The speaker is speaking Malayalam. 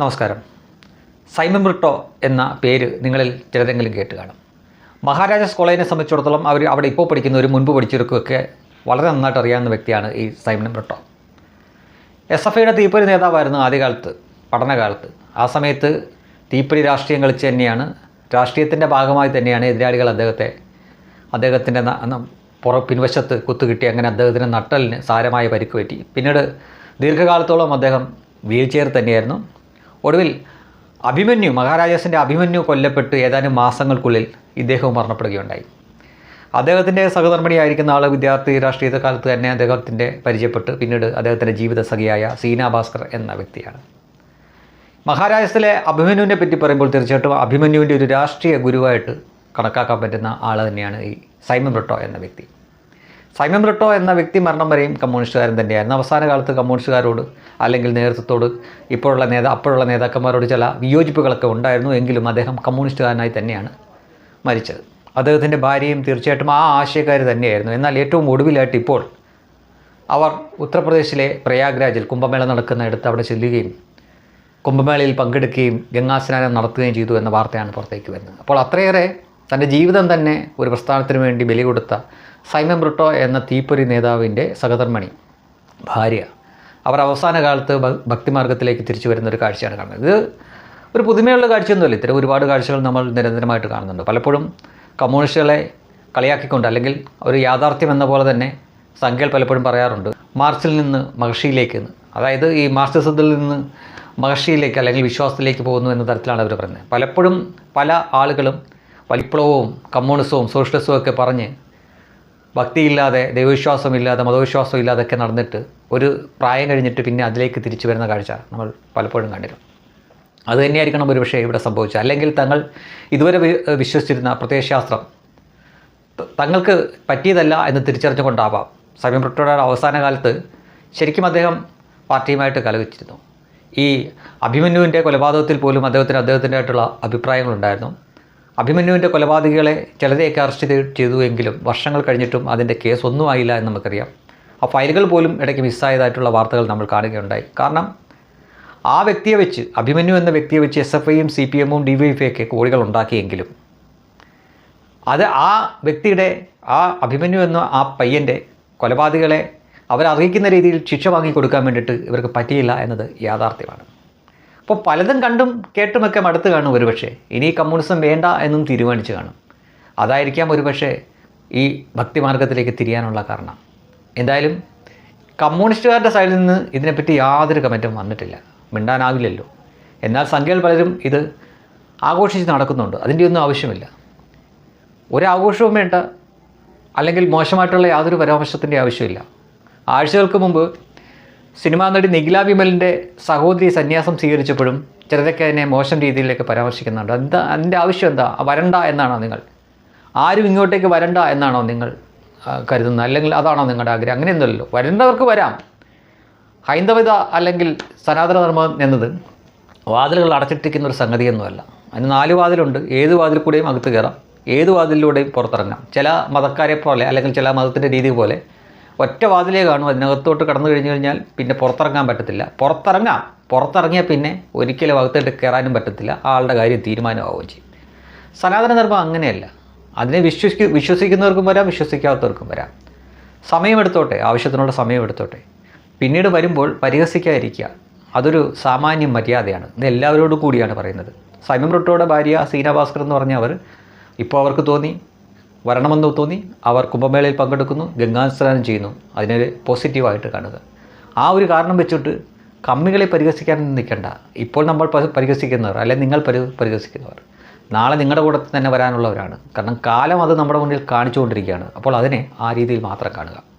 നമസ്കാരം. സൈമൻ ബ്രിട്ടോ എന്ന പേര് നിങ്ങളിൽ ചിലതെങ്കിലും കേട്ട് കാണും മഹാരാജാസ് കോളേജിനെ സംബന്ധിച്ചിടത്തോളം അവർ അവിടെ ഇപ്പോൾ പഠിക്കുന്നവരും മുൻപ് പഠിച്ചവർക്കൊക്കെ വളരെ നന്നായിട്ട് അറിയാവുന്ന വ്യക്തിയാണ് ഈ സൈമൻ ബ്രിട്ടോ എസ് എഫ് ഐയുടെ തീപ്പൊരി നേതാവായിരുന്നു ആദ്യകാലത്ത് പഠനകാലത്ത്. ആ സമയത്ത് തീപ്പൊരി രാഷ്ട്രീയം കളിച്ച് തന്നെയാണ് രാഷ്ട്രീയത്തിന്റെ ഭാഗമായി തന്നെയാണ് എതിരാളികൾ അദ്ദേഹത്തെ അദ്ദേഹത്തിന്റെ പുറ പിൻവശത്ത് കുത്തുകിട്ടി അങ്ങനെ അദ്ദേഹത്തിന്റെ നട്ടലിന് സാരമായ പരിക്ക് പറ്റി. പിന്നീട് ദീർഘകാലത്തോളം അദ്ദേഹം വീൽ ചെയർ തന്നെയായിരുന്നു. ഒടുവിൽ അഭിമന്യു മഹാരാജാസിന്റെ അഭിമന്യു കൊല്ലപ്പെട്ട് ഏതാനും മാസങ്ങൾക്കുള്ളിൽ ഇദ്ദേഹവും മരണപ്പെടുകയുണ്ടായി. അദ്ദേഹത്തിന്റെ സഹധർമ്മിണിയായിരിക്കുന്ന ആൾ വിദ്യാർത്ഥി രാഷ്ട്രീയ കാലത്ത് തന്നെ അദ്ദേഹത്തിന്റെ പരിചയപ്പെട്ട്. പിന്നീട് അദ്ദേഹത്തിന്റെ ജീവിത സഖിയായ സീന ഭാസ്കർ എന്ന വ്യക്തിയാണ്. മഹാരാഷ്ട്രത്തിലെ അഭിമന്യുവിനെ പറ്റി പറയുമ്പോൾ തീർച്ചയായിട്ടും അഭിമന്യുവിന്റെ ഒരു രാഷ്ട്രീയ ഗുരുവായിട്ട് കണക്കാക്കാൻ പറ്റുന്ന ആൾ തന്നെയാണ് ഈ സൈമൺ ബ്രിട്ടോ എന്ന വ്യക്തി. സൈമൺ ബ്രിട്ടോ എന്ന വ്യക്തി മരണം വരെയും കമ്മ്യൂണിസ്റ്റുകാരൻ തന്നെയായിരുന്നു. അവസാന കാലത്ത് കമ്മ്യൂണിസ്റ്റുകാരോട് അല്ലെങ്കിൽ നേതൃത്വത്തോട് ഇപ്പോഴുള്ള നേതാ അപ്പോഴുള്ള നേതാക്കന്മാരോട് ചില വിയോജിപ്പുകളൊക്കെ ഉണ്ടായിരുന്നു. എങ്കിലും അദ്ദേഹം കമ്മ്യൂണിസ്റ്റുകാരനായി തന്നെയാണ് മരിച്ചത്. അദ്ദേഹത്തിന്റെ ഭാര്യയും തീർച്ചയായിട്ടും ആ ആശയക്കാർ തന്നെയായിരുന്നു. എന്നാൽ ഏറ്റവും ഒടുവിലായിട്ട് ഇപ്പോൾ അവർ ഉത്തർപ്രദേശിലെ പ്രയാഗ്രാജിൽ കുംഭമേള നടക്കുന്നിടത്ത് അവിടെ ചെല്ലുകയും കുംഭമേളയിൽ പങ്കെടുക്കുകയും ഗംഗാസ്നാനം നടത്തുകയും ചെയ്തു എന്ന വാർത്തയാണ് പുറത്തേക്ക് വരുന്നത്. അപ്പോൾ അത്രയേറെ തന്റെ ജീവിതം തന്നെ ഒരു പ്രസ്ഥാനത്തിന് വേണ്ടി ബലി കൊടുത്ത സൈമൻ ബ്രിട്ടോ എന്ന തീപ്പൊരി നേതാവിന്റെ സഹധർമ്മണി ഭാര്യ. അവർ അവസാന കാലത്ത് ഭക്തിമാർഗത്തിലേക്ക് തിരിച്ചു വരുന്ന ഒരു കാഴ്ചയാണ് കാണുന്നത്. ഇത് ഒരു പുതുമയുള്ള കാഴ്ചയൊന്നുമല്ല. ഇത്തരം ഒരുപാട് കാഴ്ചകൾ നമ്മൾ നിരന്തരമായിട്ട് കാണുന്നുണ്ട്. പലപ്പോഴും കമ്മ്യൂണിസ്റ്റുകളെ കളിയാക്കിക്കൊണ്ട് അല്ലെങ്കിൽ ഒരു യാഥാർത്ഥ്യം എന്ന പോലെ തന്നെ സംഖ്യകൾ പലപ്പോഴും പറയാറുണ്ട്. മാർച്ചിൽ നിന്ന് മഹർഷിയിലേക്ക് അതായത് ഈ മാർക്സിസത്തിൽ നിന്ന് മഹർഷിയിലേക്ക് അല്ലെങ്കിൽ വിശ്വാസത്തിലേക്ക് പോകുന്നു എന്ന തരത്തിലാണ് അവർ പറയുന്നത്. പലപ്പോഴും പല ആളുകളും വിപ്ലവവും കമ്മ്യൂണിസവും സോഷ്യലിസവും ഒക്കെ പറഞ്ഞ് ഭക്തിയില്ലാതെ ദൈവവിശ്വാസമില്ലാതെ മതവിശ്വാസം ഇല്ലാതൊക്കെ നടന്നിട്ട് ഒരു പ്രായം കഴിഞ്ഞിട്ട് പിന്നെ അതിലേക്ക് തിരിച്ചു വരുന്ന കാഴ്ച നമ്മൾ പലപ്പോഴും കണ്ടിരുന്നു. അത് തന്നെയായിരിക്കണം ഒരു പക്ഷേ ഇവിടെ സംഭവിച്ചത്. അല്ലെങ്കിൽ തങ്ങൾ ഇതുവരെ വിശ്വസിച്ചിരുന്ന പ്രത്യയശാസ്ത്രം തങ്ങൾക്ക് പറ്റിയതല്ല എന്ന് തിരിച്ചറിഞ്ഞുകൊണ്ടാവാം. സമയം പ്രട്ടോടെ അവസാന കാലത്ത് ശരിക്കും അദ്ദേഹം പാർട്ടിയുമായിട്ട് കലവിച്ചിരുന്നു ഈ അഭിമന്യുവിന്റെ കൊലപാതകത്തിൽ പോലും അദ്ദേഹത്തിന് അദ്ദേഹത്തിന്റെ ആയിട്ടുള്ള അഭിപ്രായങ്ങളുണ്ടായിരുന്നു. അഭിമന്യുവിന്റെ കൊലപാതകികളെ ചിലരെയൊക്കെ അറസ്റ്റ് ചെയ്ത് എങ്കിലും വർഷങ്ങൾ കഴിഞ്ഞിട്ടും അതിന്റെ കേസ് ഒന്നും ആയില്ല എന്ന് നമുക്കറിയാം. ആ ഫയലുകൾ പോലും ഇടയ്ക്ക് മിസ്സായതായിട്ടുള്ള വാർത്തകൾ നമ്മൾ കാണുകയുണ്ടായി. കാരണം ആ വ്യക്തിയെ വെച്ച് അഭിമന്യു എന്ന വ്യക്തിയെ വെച്ച് എസ് എഫ് ഐയും സി പി എമ്മും ഡി വൈ ഒക്കെ കോടികൾ ഉണ്ടാക്കിയെങ്കിലും അത് ആ വ്യക്തിയുടെ ആ അഭിമന്യു എന്ന ആ പയ്യന്റെ കൊലപാതകളെ അവരറിയിക്കുന്ന രീതിയിൽ ശിക്ഷ വാങ്ങി കൊടുക്കാൻ വേണ്ടിയിട്ട് ഇവർക്ക് പറ്റിയില്ല എന്നത് യാഥാർത്ഥ്യമാണ്. അപ്പോൾ പലതും കണ്ടും കേട്ടുമൊക്കെ മടുത്ത് കാണും ഒരുപക്ഷെ. ഇനി കമ്മ്യൂണിസം വേണ്ട എന്നും തീരുമാനിച്ച് കാണും. അതായിരിക്കാം ഒരുപക്ഷെ ഈ ഭക്തിമാർഗത്തിലേക്ക് തിരിയാനുള്ള കാരണം. എന്തായാലും കമ്മ്യൂണിസ്റ്റുകാരുടെ സൈഡിൽ നിന്ന് ഇതിനെപ്പറ്റി യാതൊരു കമന്റും വന്നിട്ടില്ല. മിണ്ടാനാവില്ലല്ലോ. എന്നാൽ സംഖ്യകൾ പലരും ഇത് ആഘോഷിച്ച് നടക്കുന്നുണ്ട്. അതിന്റെ ഒന്നും ആവശ്യമില്ല. ഒരാഘോഷവും വേണ്ട. അല്ലെങ്കിൽ മോശമായിട്ടുള്ള യാതൊരു പരാമർശത്തിന്റെ ആവശ്യമില്ല. ആഴ്ചകൾക്ക് മുമ്പ് സിനിമാ നടി നിഖില വിമലിന്റെ സഹോദരി സന്യാസം സ്വീകരിച്ചപ്പോഴും ചിലരൊക്കെ അതിനെ മോശം രീതിയിലേക്ക് പരാമർശിക്കുന്നുണ്ട്. എന്താ അതിന്റെ ആവശ്യം എന്താ? വരണ്ട എന്നാണോ നിങ്ങൾ? ആരും ഇങ്ങോട്ടേക്ക് വരണ്ട എന്നാണോ നിങ്ങൾ കരുതുന്നത്? അല്ലെങ്കിൽ അതാണോ നിങ്ങളുടെ ആഗ്രഹം? അങ്ങനെയൊന്നുമല്ലോ വരേണ്ടവർക്ക് വരാം. ഹൈന്ദവത അല്ലെങ്കിൽ സനാതന ധർമ്മം എന്നത് വാതിലുകൾ അടച്ചിട്ടിരിക്കുന്ന ഒരു സംഗതിയൊന്നുമല്ല. അതിന് നാല് വാതിലുണ്ട്. ഏത് വാതിൽ കൂടെയും അകത്ത് കയറാം. ഏത് വാതിലിലൂടെയും പുറത്തിറങ്ങാം. ചില മതക്കാരെ പോലെ അല്ലെങ്കിൽ ചില മതത്തിന്റെ രീതി പോലെ ഒറ്റ വാതിലേ കാണും. അതിനകത്തോട്ട് കടന്നു കഴിഞ്ഞു കഴിഞ്ഞാൽ പിന്നെ പുറത്തിറങ്ങാൻ പറ്റത്തില്ല. പുറത്തിറങ്ങാം. പുറത്തിറങ്ങിയാൽ പിന്നെ ഒരിക്കലും അകത്തോട്ട് കയറാനും പറ്റത്തില്ല. ആളുടെ കാര്യം തീരുമാനമാവുകയും ചെയ്യും. സനാതന ധർമ്മം അങ്ങനെയല്ല. അതിനെ വിശ്വസിക്ക വിശ്വസിക്കുന്നവർക്കും വരാം വിശ്വസിക്കാത്തവർക്കും വരാം. സമയമെടുത്തോട്ടെ ആവശ്യത്തിനുള്ള സമയമെടുത്തോട്ടെ പിന്നീട് വരുമ്പോൾ പരിഹസിക്കാതിരിക്കുക. അതൊരു സാമാന്യ മര്യാദയാണ്. ഇത് എല്ലാവരോടും കൂടിയാണ് പറയുന്നത്. സൈമൻ റൊട്ടോയുടെ ഭാര്യ സീന ഭാസ്കർ എന്ന് പറഞ്ഞ അവർ ഇപ്പോൾ അവർക്ക് തോന്നി. വരണമെന്ന് തോന്നി അവർ കുംഭമേളയിൽ പങ്കെടുക്കുന്നു ഗംഗാസ്നാനം ചെയ്യുന്നു. അതിനെ പോസിറ്റീവായിട്ട് കാണുക. ആ ഒരു കാരണം വെച്ചിട്ട് കമ്മികളെ പരിഹസിക്കാൻ നിൽക്കണ്ട. ഇപ്പോൾ നമ്മൾ പരിഹസിക്കുന്നവർ അല്ലെങ്കിൽ നിങ്ങൾ പരി പരിഹസിക്കുന്നവർ. നാളെ നിങ്ങളുടെ കൂടെ തന്നെ വരാനുള്ളവരാണ്. കാരണം കാലം അത് നമ്മുടെ മുന്നിൽ കാണിച്ചുകൊണ്ടിരിക്കുകയാണ്. അപ്പോൾ അതിനെ ആ രീതിയിൽ മാത്രം കാണുക.